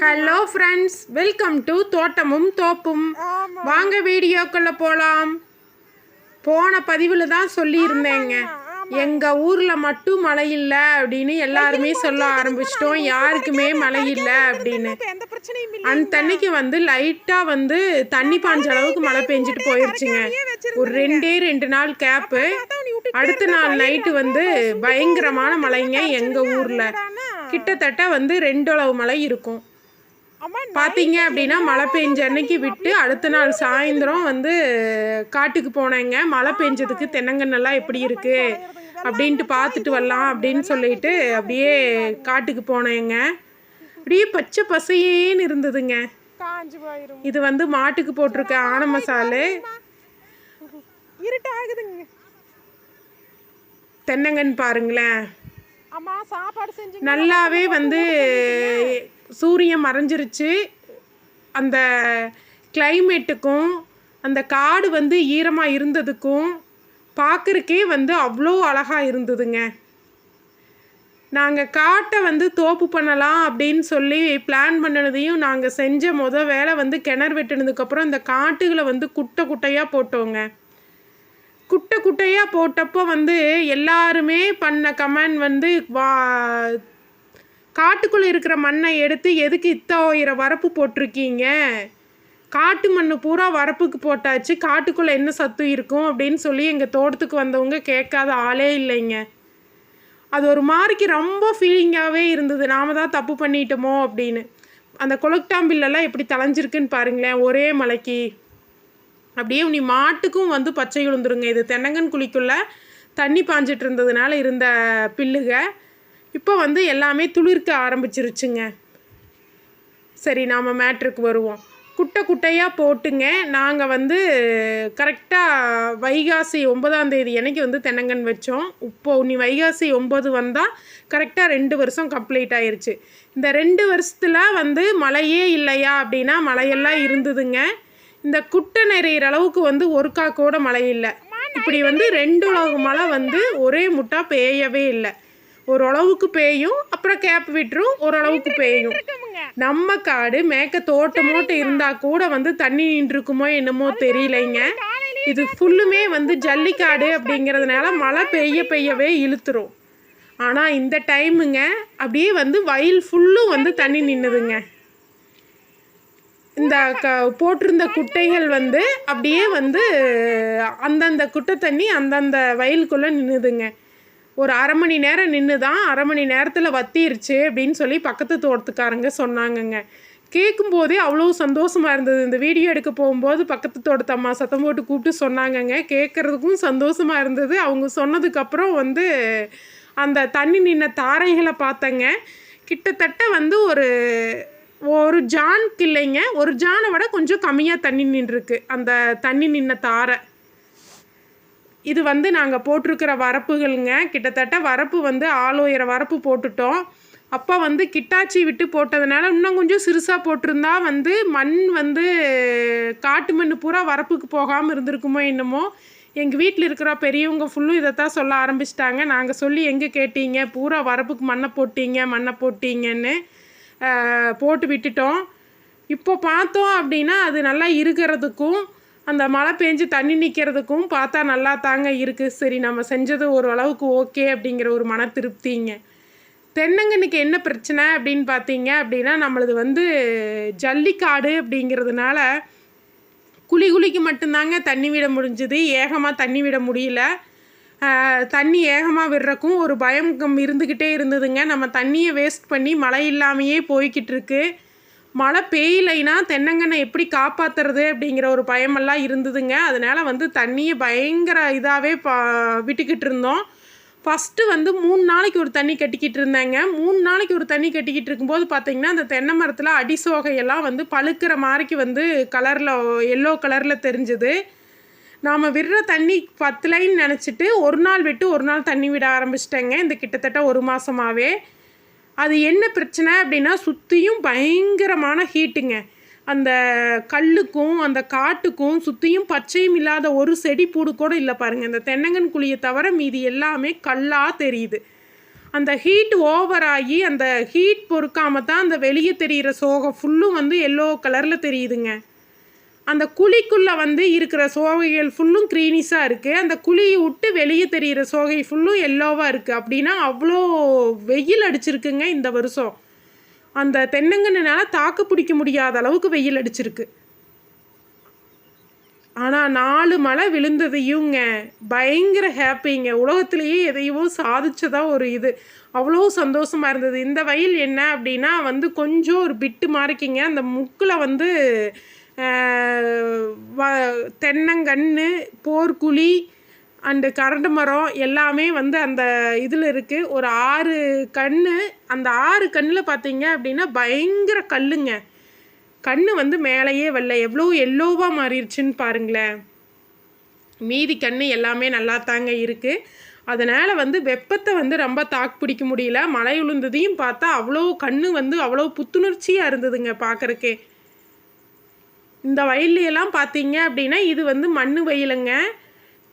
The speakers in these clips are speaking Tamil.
ஹலோ ஃப்ரெண்ட்ஸ் வெல்கம் டு தோட்டமும் தோப்பும். வாங்க வீடியோக்குள்ள போலாம். போன பதிவில் தான் சொல்லியிருந்தேங்க. எங்க ஊர்ல மட்டும் மழை இல்லை அப்படின்னு எல்லாருமே சொல்ல ஆரம்பிச்சிட்டோம். யாருக்குமே மழை இல்லை அப்படின்னு. அந்த தண்ணிக்கு வந்து லைட்டா வந்து தண்ணி பாஞ்ச அளவுக்கு மழை பெஞ்சிட்டு போயிருச்சுங்க. ஒரு ரெண்டே ரெண்டு நாள் கேப்பு. அடுத்த நாள் நைட்டு வந்து பயங்கரமான மழைங்க எங்க ஊர்ல. கிட்டத்தட்ட வந்து ரெண்டு அளவு மழை இருக்கும். பார்த்தீங்க அப்படின்னா மழை பெஞ்ச அன்னைக்கு விட்டு அடுத்த நாள் சாயந்தரம் வந்து காட்டுக்கு போனேங்க. மழை பெஞ்சதுக்கு தென்னங்கன்னெல்லாம் எப்படி இருக்கு அப்படின்ட்டு பார்த்துட்டு வரலாம் அப்படின்னு சொல்லிட்டு அப்படியே காட்டுக்கு போனேங்க. அப்படியே பச்சை பசையேன்னு இருந்ததுங்க. இது வந்து மாட்டுக்கு போட்டிருக்க ஆன மசாலு. தென்னங்கன்னு பாருங்களேன். நல்லாவே வந்து சூரியன் மறைஞ்சிருச்சு. அந்த கிளைமேட்டுக்கும் அந்த காடு வந்து ஈரமாக இருந்ததுக்கும் பார்க்குறக்கே வந்து அவ்வளோ அழகாக இருந்ததுங்க. நாங்கள் காட்டை வந்து தோப்பு பண்ணலாம் அப்படின்னு சொல்லி பிளான் பண்ணினதையும் நாங்கள் செஞ்ச முத வேலை வந்து கிணறு வெட்டினதுக்கப்புறம் இந்த காட்டுகளை வந்து குட்டை குட்டையாக போட்டோங்க. குட்டை போட்டப்போ வந்து எல்லாருமே பண்ண கமெண்ட் வந்து வா காட்டுக்குள்ளே இருக்கிற மண்ணை எடுத்து எதுக்கு இத்தோயிரம் வரப்பு போட்டிருக்கீங்க? காட்டு மண் பூரா வரப்புக்கு போட்டாச்சு. காட்டுக்குள்ளே என்ன சத்து இருக்கும் அப்படின்னு சொல்லி எங்கள் தோட்டத்துக்கு வந்தவங்க கேட்காத ஆளே இல்லைங்க. அது ஒரு மாதிரிக்கு ரொம்ப ஃபீலிங்காகவே இருந்தது. நாம தான் தப்பு பண்ணிட்டோமோ அப்படின்னு. அந்த குளக்டாம்பில்லெல்லாம் எப்படி தலைஞ்சிருக்குன்னு பாருங்களேன். ஒரே மலைக்கு அப்படியே நீ மாட்டுக்கும் வந்து பச்சை விழுந்துருங்க இது தென்னங்கன் குழிக்குள்ள தண்ணி பாஞ்சிட்டு இருந்ததுனால இருந்த பில்லுக இப்போ வந்து எல்லாமே துளிர்க்க ஆரம்பிச்சிருச்சுங்க. சரி நாம் மேட்ருக்கு வருவோம். குட்டை குட்டையாக போட்டுங்க. நாங்கள் வந்து கரெக்டாக வைகாசி ஒன்பதாம் தேதி அன்னைக்கு வந்து தென்னங்கன் வச்சோம். இப்போ நீ வைகாசி ஒம்பது வந்தால் கரெக்டாக ரெண்டு வருஷம் கம்ப்ளீட் ஆயிடுச்சு இந்த ரெண்டு வருஷத்தில் வந்து மழையே இல்லையா அப்படின்னா மழையெல்லாம் இருந்ததுங்க. இந்த குட்டை நிறையிற அளவுக்கு வந்து ஒருக்கா கூட மழை இல்லை. இப்படி வந்து ரெண்டு உலக மழை வந்து ஒரே முட்டா பெய்யவே இல்லை. ஓரளவுக்கு பெய்யும் அப்புறம் கேப் விட்டுரும் ஓரளவுக்கு பெய்யும். நம்ம காடு மேக்க தோட்டமோட்டு இருந்தா கூட வந்து தண்ணி நின்றுருக்குமோ என்னமோ தெரியலைங்க. இது ஃபுல்லுமே வந்து ஜல்லிக்காடு அப்படிங்கிறதுனால மழை பெய்ய பெய்யவே இழுத்துரும். ஆனால் இந்த டைமுங்க அப்படியே வந்து வயல் ஃபுல்லும் வந்து தண்ணி நின்றுதுங்க இந்த க போட்டிருந்த குட்டைகள் வந்து அப்படியே வந்து அந்தந்த குட்டை தண்ணி அந்தந்த வயலுக்குள்ளே நின்றுதுங்க ஒரு அரை மணி நேரம் நின்று தான் அரை மணி நேரத்தில் வத்திருச்சு அப்படின்னு சொல்லி பக்கத்து தோட்டத்துக்காரங்க சொன்னாங்கங்க. கேட்கும்போதே அவ்வளோ சந்தோஷமாக இருந்தது. இந்த வீடியோ எடுக்க போகும்போது பக்கத்து தோட்டத்து அம்மா சத்தம் போட்டு கூப்பிட்டு சொன்னாங்கங்க. கேட்குறதுக்கும் சந்தோஷமாக இருந்தது. அவங்க சொன்னதுக்கப்புறம் வந்து அந்த தண்ணி நின்ன தாரைகளை பார்த்தங்க. கிட்டத்தட்ட வந்து ஒரு ஒரு ஜான்க்கு இல்லைங்க. ஒரு ஜானை விட கொஞ்சம் கம்மியாக தண்ணி நின்றுருக்கு. அந்த தண்ணி நின்ன தாரை. இது வந்து நாங்கள் போட்டிருக்கிற வரப்புகளுங்க. கிட்டத்தட்ட வரப்பு வந்து ஆளுயர வரப்பு போட்டுட்டோம். அப்போ வந்து கிட்டாச்சி விட்டு போட்டதுனால இன்னும் கொஞ்சம் சிறுசாக போட்டிருந்தா வந்து மண் வந்து காட்டு மண் பூரா வரப்புக்கு போகாமல் இருந்திருக்குமோ என்னமோ. எங்கள் வீட்டில் இருக்கிற பெரியவங்க ஃபுல்லும் இதைத்தான் சொல்ல ஆரம்பிச்சிட்டாங்க. நாங்கள் சொல்லி எங்கே கேட்டீங்க? பூரா வரப்புக்கு மண்ணை போட்டீங்க மண்ணை போட்டீங்கன்னு. போட்டு விட்டுட்டோம். இப்போ பார்த்தோம் அப்படின்னா அது நல்லா இருக்கிறதுக்கும் அந்த மழை பெஞ்சு தண்ணி நிற்கிறதுக்கும் பார்த்தா நல்லா தாங்க இருக்குது சரி நம்ம செஞ்சது ஓரளவுக்கு ஓகே அப்படிங்கிற ஒரு மன திருப்திங்க. தென்னங்கன்னுக்கு என்ன பிரச்சனை அப்படின்னு பார்த்தீங்க அப்படின்னா நம்மளது வந்து ஜல்லிக்காடு அப்படிங்கிறதுனால குழி குழிக்கு மட்டும்தாங்க தண்ணி விட முடிஞ்சுது. ஏகமாக தண்ணி விட முடியல. தண்ணி ஏகமாக விடுறக்கும் ஒரு பயம் இருந்துக்கிட்டே இருந்ததுங்க. நம்ம தண்ணியை வேஸ்ட் பண்ணி மழை இல்லாமையே போய்கிட்டு இருக்கு. மழை பெய்யலைன்னா தென்னங்கன்னை எப்படி காப்பாற்றுறது அப்படிங்கிற ஒரு பயமெல்லாம் இருந்ததுங்க. அதனால் வந்து தண்ணியை பயங்கர இதாகவே பா விட்டுக்கிட்டு இருந்தோம். ஃபஸ்ட்டு வந்து மூணு நாளைக்கு ஒரு தண்ணி கட்டிக்கிட்டு இருந்தேங்க. மூணு நாளைக்கு ஒரு தண்ணி கட்டிக்கிட்டு இருக்கும்போது பார்த்திங்கன்னா அந்த தென்னை மரத்தில் அடிசோகையெல்லாம் வந்து பழுக்கிற மாதிரிக்கு வந்து கலரில் எல்லோ கலரில் தெரிஞ்சுது. நாம் விடுற தண்ணி பத்தலைன்னு நினச்சிட்டு ஒரு நாள் விட்டு ஒரு நாள் தண்ணி விட ஆரம்பிச்சிட்டேங்க. இந்த கிட்டத்தட்ட ஒரு மாதமாகவே அது என்ன பிரச்சனை அப்படின்னா சுற்றியும் பயங்கரமான ஹீட்டுங்க. அந்த கல்லுக்கும் அந்த காட்டுக்கும் சுற்றியும் பச்சையும் இல்லாத ஒரு செடி பூடு கூட இல்லை பாருங்கள் இந்த தென்னங்கன் குழியை தவிர மீதி எல்லாமே கல்லாக தெரியுது. அந்த ஹீட் ஓவராகி அந்த ஹீட் பொறுக்காம தான் அந்த வெளியே தெரிகிற சோகம் ஃபுல்லும் வந்து எல்லோ கலரில் தெரியுதுங்க. அந்த குழிக்குள்ளே வந்து இருக்கிற சோகைகள் ஃபுல்லும் க்ரீனிஸாக இருக்குது அந்த குழியை விட்டு வெளியே தெரிகிற சோகை ஃபுல்லும் எல்லோவாக இருக்குது அப்படின்னா அவ்வளோ வெயில் அடிச்சிருக்குங்க இந்த வருஷம். அந்த தென்னங்கன்னுனால தாக்கு பிடிக்க முடியாத அளவுக்கு வெயில் அடிச்சிருக்கு. ஆனால் நாலு மழை விழுந்ததையுங்க பயங்கர ஹாப்பிங்க உலகத்திலேயே எதையோ சாதிச்சதா ஒரு இது. அவ்வளோ சந்தோஷமா இருந்தது. இந்த வயல் என்ன அப்படின்னா வந்து கொஞ்சம் ஒரு பிட்டு மாறிக்கிங்க. அந்த முக்கில் வந்து வ- தென்னங்கன்று போர்க்குழி அண்டு கரண்டு மரம் எல்லாமே வந்து அந்த இதில் இருக்குது ஒரு ஆறு கன்று அந்த ஆறு கண்ணில் பார்த்தீங்க அப்படின்னா பயங்கர கல்லுங்க. கண்ணு வந்து மேலேயே வரல. எவ்வளோ எல்லோவாக மாறிடுச்சுன்னு பாருங்களேன். மீதி கண்ணு எல்லாமே நல்லா தாங்க இருக்குது அதனால் வந்து வெப்பத்தை வந்து ரொம்ப தாக்கு பிடிக்க முடியல. மழை விழுந்ததையும் பார்த்தா அவ்வளோ கண்ணு வந்து அவ்வளோ புத்துணர்ச்சியாக இருந்ததுங்க பார்க்குறக்கே. இந்த வயல்லையெல்லாம் பார்த்தீங்க அப்படின்னா இது வந்து மண் வயலுங்க.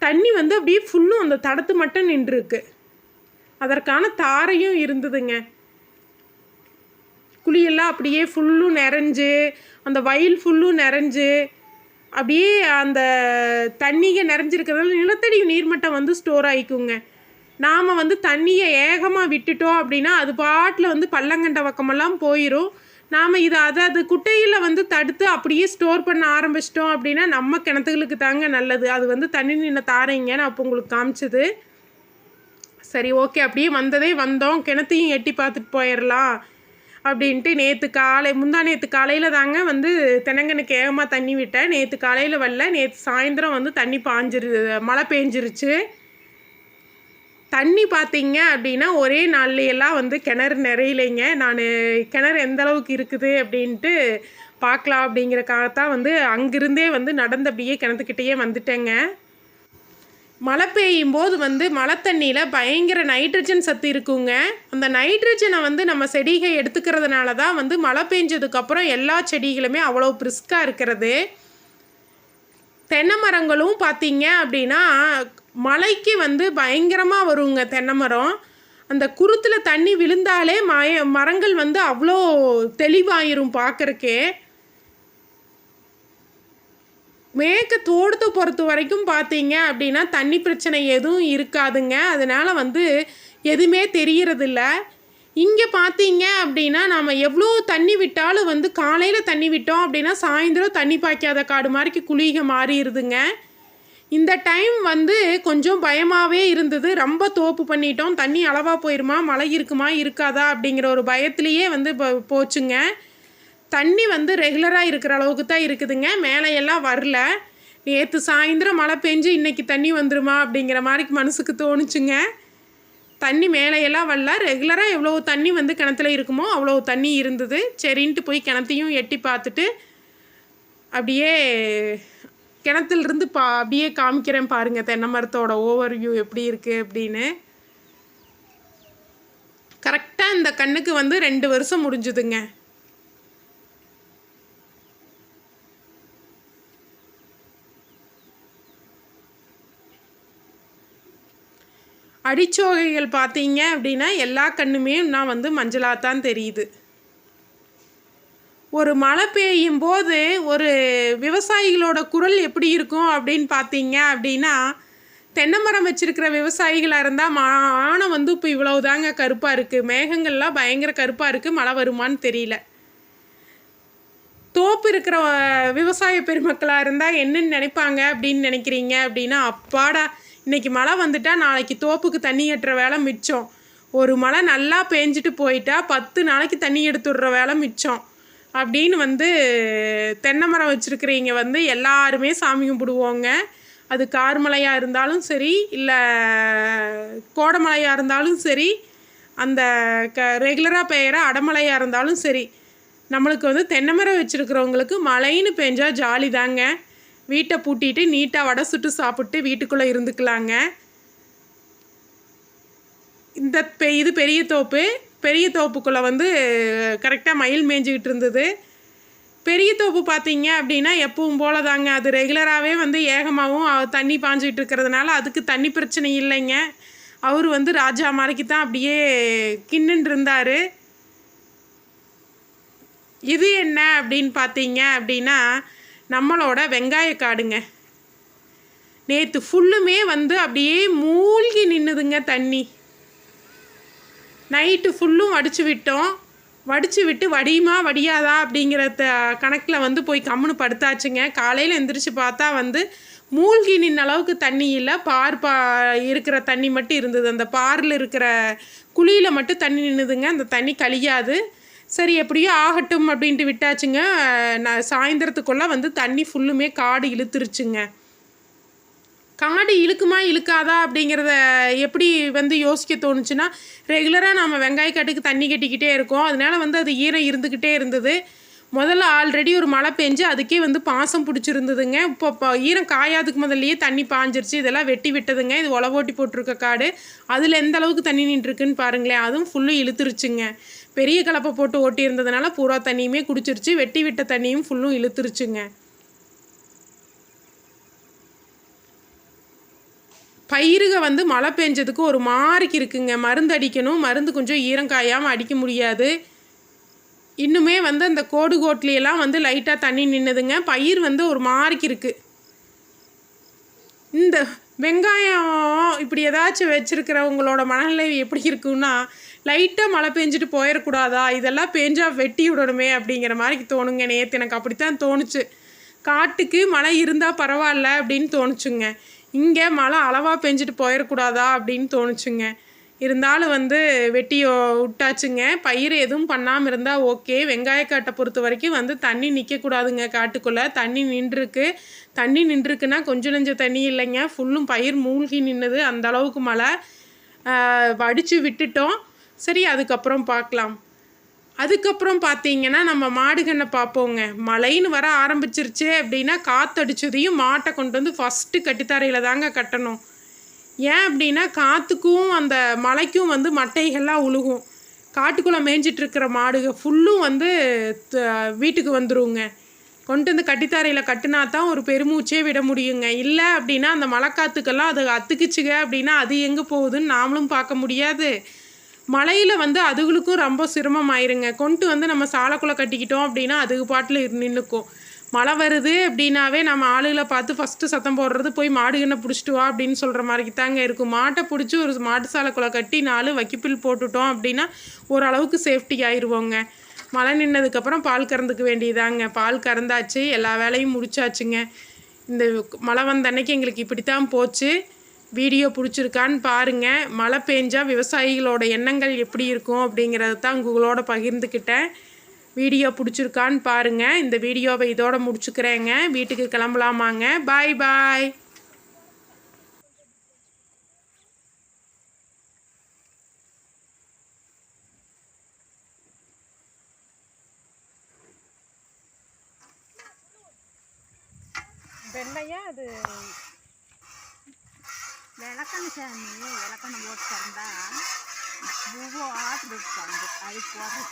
தண்ணி வந்து அப்படியே ஃபுல்லும் அந்த தடத்து மட்டும் நின்றுருக்கு. அதற்கான தாரையும் இருந்ததுங்க. குழியெல்லாம் அப்படியே ஃபுல்லும் நிறைஞ்சு அந்த வயல் ஃபுல்லும் நிறைஞ்சு அப்படியே அந்த தண்ணிங்க நிறைஞ்சிருக்கிறதால நிலத்தடி நீர்மட்டம் வந்து ஸ்டோர் ஆகிக்குங்க நாம் வந்து தண்ணியை ஏகமாக விட்டுட்டோம் அப்படின்னா அது பாட்டில் வந்து பள்ளங்கண்ட பக்கமெல்லாம் போயிடும் நாம் இதை அதை அது குட்டையில் வந்து தடுத்து அப்படியே ஸ்டோர் பண்ண ஆரம்பிச்சிட்டோம் அப்படின்னா நம்ம கிணத்துகளுக்கு தாங்க நல்லது. அது வந்து தண்ணி நின்று தாரைங்க நான் அப்போ உங்களுக்கு காமிச்சது. சரி ஓகே அப்படியே வந்ததே வந்தோம். கிணத்தையும் எட்டி பார்த்துட்டு போயிடலாம் அப்படின்ட்டு நேற்று காலை முந்தா நேற்று காலையில் தாங்க வந்து தென்னங்கனுக்கு ஏகமாக தண்ணி விட்டேன். நேற்று காலையில் வரல. நேற்று சாயந்தரம் வந்து தண்ணி பாஞ்சிரு மழை பெஞ்சிருச்சு. தண்ணி பார்த்தீங்க அப்படின்னா ஒரே நாள்லையெல்லாம் வந்து கிணறு நிறையலைங்க. நான் கிணறு எந்த அளவுக்கு இருக்குது அப்படின்ட்டு பார்க்கலாம் அப்படிங்கிறக்காகத்தான் வந்து அங்கிருந்தே வந்து நடந்து அப்படியே கிணத்துக்கிட்டேயே வந்துட்டேங்க. மழை பெய்யும் போது வந்து மழை தண்ணியில் பயங்கர நைட்ரஜன் சத்து இருக்குங்க. அந்த நைட்ரஜனை வந்து நம்ம செடிகள் எடுத்துக்கிறதுனால தான் வந்து மழை பெஞ்சதுக்கப்புறம் எல்லா செடிகளுமே அவ்வளோ பிரிஸ்காக இருக்கிறது. தென்னை மரங்களும் பார்த்தீங்க அப்படின்னா மழைக்கு வந்து பயங்கரமாக வருங்க தென்னை மரம் அந்த குருத்தில் தண்ணி விழுந்தாலே மய மரங்கள் வந்து அவ்வளோ தெளிவாயிரும் பார்க்கறக்கே மேற்கு தோட்டத்தை பொறுத்த வரைக்கும் பார்த்தீங்க அப்படின்னா தண்ணி பிரச்சனை எதுவும் இருக்காதுங்க. அதனால் வந்து எதுவுமே தெரிகிறதில்ல இங்கே பார்த்தீங்க அப்படின்னா நம்ம எவ்வளோ தண்ணி விட்டாலும் வந்து காலையில் தண்ணி விட்டோம் அப்படின்னா சாயந்தரம் தண்ணி பாய்க்காத காடு மாதிரிக்கு குளிக மாறிடுதுங்க. இந்த டைம் வந்து கொஞ்சம் பயமாகவே இருந்தது. ரொம்ப தோப்பு பண்ணிட்டோம். தண்ணி அளவாக போயிருமா? மழை இருக்குமா? இருக்காதா? அப்படிங்கிற ஒரு பயத்துலேயே வந்து போ- போச்சுங்க. தண்ணி வந்து ரெகுலராக இருக்கிற அளவுக்கு தான் இருக்குதுங்க. மேலையெல்லாம் வரல. நேற்று சாயந்தரம் மழை பெஞ்சு இன்னைக்கு தண்ணி வந்துருமா? அப்படிங்கிற மாதிரி மனசுக்கு தோணுச்சுங்க. தண்ணி மேலையெல்லாம் வரல. ரெகுலராக எவ்வளோ தண்ணி வந்து கிணத்துல இருக்குமோ அவ்வளோ தண்ணி இருந்தது. சரின்ட்டு போய் கிணத்தையும் எட்டி பார்த்துட்டு அப்படியே கிணத்துலேருந்து பா அப்படியே காமிக்கிறேன் பாருங்கள் தென்னை மரத்தோட ஓவர் வியூ எப்படி இருக்குது அப்படின்னு. கரெக்டாக இந்த கண்ணுக்கு வந்து ரெண்டு வருஷம் முடிஞ்சுதுங்க. அடிச்சோகைகள் பார்த்தீங்க அப்படின்னா எல்லா கண்ணுமே நான் வந்து மஞ்சளாக தான் தெரியுது. ஒரு மழை பெய்யும் போது ஒரு விவசாயிகளோட குரல் எப்படி இருக்கும் அப்படின்னு பார்த்தீங்க அப்படின்னா தென்னை மரம் வச்சிருக்கிற விவசாயிகளாக இருந்தால் மானம் வந்து இப்போ இவ்வளவு தாங்க கருப்பாக இருக்குது மேகங்கள்லாம் பயங்கர கருப்பாக இருக்குது மழை வருமான்னு தெரியல. தோப்பு இருக்கிற விவசாய பெருமக்களாக இருந்தால் என்னன்னு நினைப்பாங்க அப்படின்னு நினைக்கிறீங்க அப்படின்னா அப்பாடா இன்றைக்கி மழை வந்துட்டால் நாளைக்கு தோப்புக்கு தண்ணி எட்டுற வேலை மிச்சம். ஒரு மழை நல்லா பேஞ்சிட்டு போயிட்டா பத்து நாளைக்கு தண்ணி எடுத்துடுற வேலை மிச்சம். அப்படின்னு வந்து தென்னை மரம் வச்சுருக்கிறீங்க வந்து எல்லாருமே சாமி கும்பிடுவோங்க. அது கார்மலையாக இருந்தாலும் சரி இல்லை கோடமலையாக இருந்தாலும் சரி அந்த க ரெகுலராக பெய்கிற அடமலையாக இருந்தாலும் சரி நம்மளுக்கு வந்து தென்னை மரம் வச்சுருக்கிறவங்களுக்கு மழைன்னு பெஞ்சால் ஜாலி தாங்க வீட்டை பூட்டிட்டு நீட்டாக வடை சுட்டு சாப்பிட்டு வீட்டுக்குள்ளே இருந்துக்கலாங்க. இந்த பெ இது பெரிய தோப்பு. பெரிய தோப்புக்குள்ளே வந்து கரெக்டாக மயில் மேய்ஞ்சிக்கிட்டு இருந்தது. பெரிய தோப்பு பார்த்தீங்க அப்படின்னா எப்பவும் போல தாங்க அது ரெகுலராகவே வந்து ஏகமாகவும் தண்ணி பாஞ்சிக்கிட்டு இருக்கிறதுனால அதுக்கு தண்ணி பிரச்சனை இல்லைங்க. அவர் வந்து ராஜா மாதிரிக்கு தான் அப்படியே கின்னுன்னு இருந்தார். இது என்ன அப்படின்னு பார்த்தீங்க அப்படின்னா நம்மளோட வெங்காய காடுங்க. நேற்று ஃபுல்லுமே வந்து அப்படியே மூழ்கி நின்றுதுங்க தண்ணி. நைட்டு ஃபுல்லும் வடித்து விட்டோம். வடித்து விட்டு வடியுமா வடியாதா அப்படிங்கிற த கணக்கில் வந்து போய் கம்முன்னு படுத்தாச்சுங்க. காலையில் எந்திரிச்சு பார்த்தா வந்து மூழ்கி நின்ன அளவுக்கு தண்ணி இல்லை. பார் பா இருக்கிற தண்ணி மட்டும் இருந்தது. அந்த பாரில் இருக்கிற குழியில் மட்டும் தண்ணி நின்றுதுங்க அந்த தண்ணி கழியாது. சரி எப்படியோ ஆகட்டும் அப்படின்ட்டு விட்டாச்சுங்க. நான் சாயந்தரத்துக்குள்ளே வந்து தண்ணி ஃபுல்லுமே காடு இழுத்துருச்சுங்க. காடு இழுக்குமா இழுக்காதா அப்படிங்கிறத எப்படி வந்து யோசிக்க தோணுச்சுன்னா ரெகுலராக நம்ம வெங்காய காட்டுக்கு தண்ணி கட்டிக்கிட்டே இருக்கோம். அதனால வந்து அது ஈரம் இருந்துக்கிட்டே இருந்தது. முதல்ல ஆல்ரெடி ஒரு மழை பெஞ்சு அதுக்கே வந்து பாசம் பிடிச்சிருந்ததுங்க. இப்போ இப்போ ஈரம் காயாதுக்கு முதல்லையே தண்ணி பாஞ்சிருச்சு. இதெல்லாம் வெட்டி விட்டதுங்க. இது ஒலவோட்டி போட்டிருக்க காடு. அதில் எந்த அளவுக்கு தண்ணி நின்றுருக்குன்னு பாருங்களேன். அதுவும் ஃபுல்லும் இழுத்துருச்சுங்க. பெரிய கலப்பை போட்டு ஓட்டி இருந்ததுனால பூரா தண்ணியுமே குடிச்சிருச்சு. வெட்டி விட்ட தண்ணியும் ஃபுல்லும் இழுத்துருச்சுங்க. பயிருக வந்து மழை பெஞ்சதுக்கு ஒரு மாறிக்கு இருக்குங்க. மருந்து அடிக்கணும். மருந்து கொஞ்சம் ஈரம் காயாமல் அடிக்க முடியாது. இன்னுமே வந்து அந்த கோடு கோட்லியெல்லாம் வந்து லைட்டாக தண்ணி நின்றுதுங்க பயிர் வந்து ஒரு மாறிக்கு இருக்குது இந்த வெங்காயம் இப்படி ஏதாச்சும் வச்சுருக்கிறவங்களோட மனநிலை எப்படி இருக்குன்னா லைட்டாக மழை பெஞ்சிட்டு போயிடக்கூடாதா? இதெல்லாம் பெஞ்சால் வெட்டி விடணுமே அப்படிங்கிற மாதிரி தோணுங்க. நேற்று எனக்கு அப்படித்தான் தோணுச்சு. காட்டுக்கு மழை இருந்தால் பரவாயில்ல அப்படின்னு தோணுச்சுங்க. இங்கே மழை அளவாக பெஞ்சிட்டு போயிடக்கூடாதா அப்படின்னு தோணுச்சுங்க. இருந்தாலும் வந்து வெட்டி விட்டாச்சுங்க. பயிர் எதுவும் பண்ணாமல் இருந்தால் ஓகே. வெங்காயக்காட்டை பொறுத்த வரைக்கும் வந்து தண்ணி நிற்கக்கூடாதுங்க காட்டுக்குள்ளே. தண்ணி நின்றுருக்கு. தண்ணி நின்றுருக்குன்னா கொஞ்சம் நஞ்ச தண்ணி இல்லைங்க. ஃபுல்லும் பயிர் மூழ்கி நின்றுது அந்த அளவுக்கு மழை வடித்து விட்டுட்டோம். சரி அதுக்கப்புறம் பார்க்கலாம். அதுக்கப்புறம் பார்த்தீங்கன்னா நம்ம மாடுகண்ணை பார்ப்போங்க. மழைன்னு வர ஆரம்பிச்சிருச்சு அப்படின்னா காற்றடிச்சதையும் மாட்டை கொண்டு வந்து ஃபஸ்ட்டு கட்டித்தரையில் தாங்க கட்டணும். ஏன் அப்படின்னா காற்றுக்கும் அந்த மலைக்கும் வந்து மட்டைகள்லாம் உழுகும். காட்டுக்குள்ளே மேய்ஞ்சிட்டு இருக்கிற மாடுக ஃபுல்லும் வந்து வீட்டுக்கு வந்துருங்க. கொண்டு வந்து கட்டித்தரையில் கட்டினா தான் ஒரு பெருமூச்சே விட முடியுங்க. இல்லை அப்படின்னா அந்த மழைக்காத்துக்கெல்லாம் அது அத்துக்குச்சுங்க அப்படின்னா அது எங்கே போகுதுன்னு நாமளும் பார்க்க முடியாது. மழையில் வந்து அதுகளுக்கும் ரொம்ப சிரமம் ஆயிருங்க கொண்டு வந்து நம்ம சாலைக்குள்ளே கட்டிக்கிட்டோம் அப்படின்னா அதுக்கு பாட்டில் நின்றுக்கும் மழை வருது அப்படின்னாவே நம்ம ஆளுகளை பார்த்து ஃபஸ்ட்டு சத்தம் போடுறது போய் மாடுகண்ணை பிடிச்சிட்டு வா அப்படின்னு சொல்கிற மாதிரி தாங்க இருக்கும். மாட்டை பிடிச்சி ஒரு மாட்டு சாலைக்குள்ளே கட்டி நாலு வைக்கிப்பில் போட்டுட்டோம் அப்படின்னா ஓரளவுக்கு சேஃப்டி ஆயிடுவோங்க மழை நின்னதுக்கப்புறம் பால் கறந்துக்க வேண்டியதாங்க. பால் கறந்தாச்சு எல்லா வேலையும் முடிச்சாச்சுங்க. இந்த மழை வந்த அன்னைக்கு எங்களுக்கு இப்படி தான் போச்சு. வீடியோ பிடிச்சிருக்கான்னு பாருங்கள் மழை பெஞ்சா விவசாயிகளோட எண்ணங்கள் எப்படி இருக்கும் அப்படிங்கிறது தான் உங்களோட பகிர்ந்துக்கிட்டேன் வீடியோ பிடிச்சிருக்கான்னு பாருங்கள் இந்த வீடியோவை இதோட முடிச்சுக்கிறேங்க. வீட்டுக்கு கிளம்பலாமாங்க. பாய் பாய். வெண்ணையா அது? விளக்கெண்ணெய் சாமி விளக்கெண்ணெய் போட்டு திறந்தா பூவோ ஆட்டு வச்சுக்காங்க அது போடுற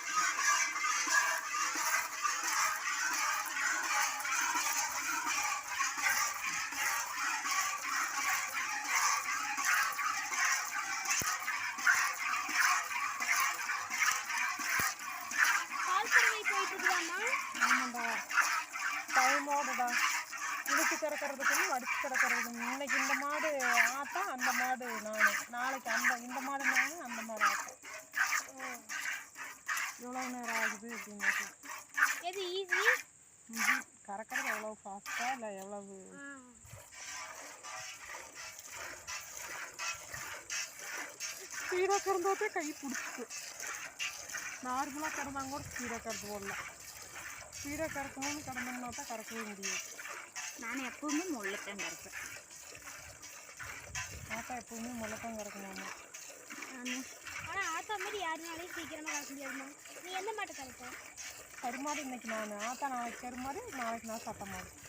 இழுத்து கிடக்கிறதுக்குன்னு வடிச்சு கிடக்கிறதுக்கு இன்னைக்கு இந்த மாடு ஆத்தா அந்த மாடு நான் நாளைக்கு அந்த இந்த மாடு நான் அந்த மாடு ஆத்தா எவ்வளோ நேரம் ஆகுது அப்படின்னு எது ஈஸி கறக்கிறது எவ்வளோ ஃபாஸ்ட்டாக இல்லை எவ்வளவு? ஸ்பீடாக கறந்தோட்டே கை பிடிச்சிட்டு. நார்மலாக கறந்தாங்க கூட ஸ்பீடாக கறந்து போடலாம். ஸ்பீடாக கறக்கணும்னு கறந்தோம்னா தான் கறக்கவே முடியாது. நான் எப்பவுமே முள்ளத்தான் கறப்பேன் ஆத்தா எப்பவுமே முளைத்தான் கறக்கணுமா ஆனால் ஆத்தா மாதிரி யாருனாலையும் சீக்கிரமாக கறக்க முடியாதுமா நீ எந்த மாட்டை கறப்ப கருமாடு இன்னைக்கு நான். ஆத்தா நாளைக்கு கருமாடு நாளைக்கு நான் சட்டை மாடு ம்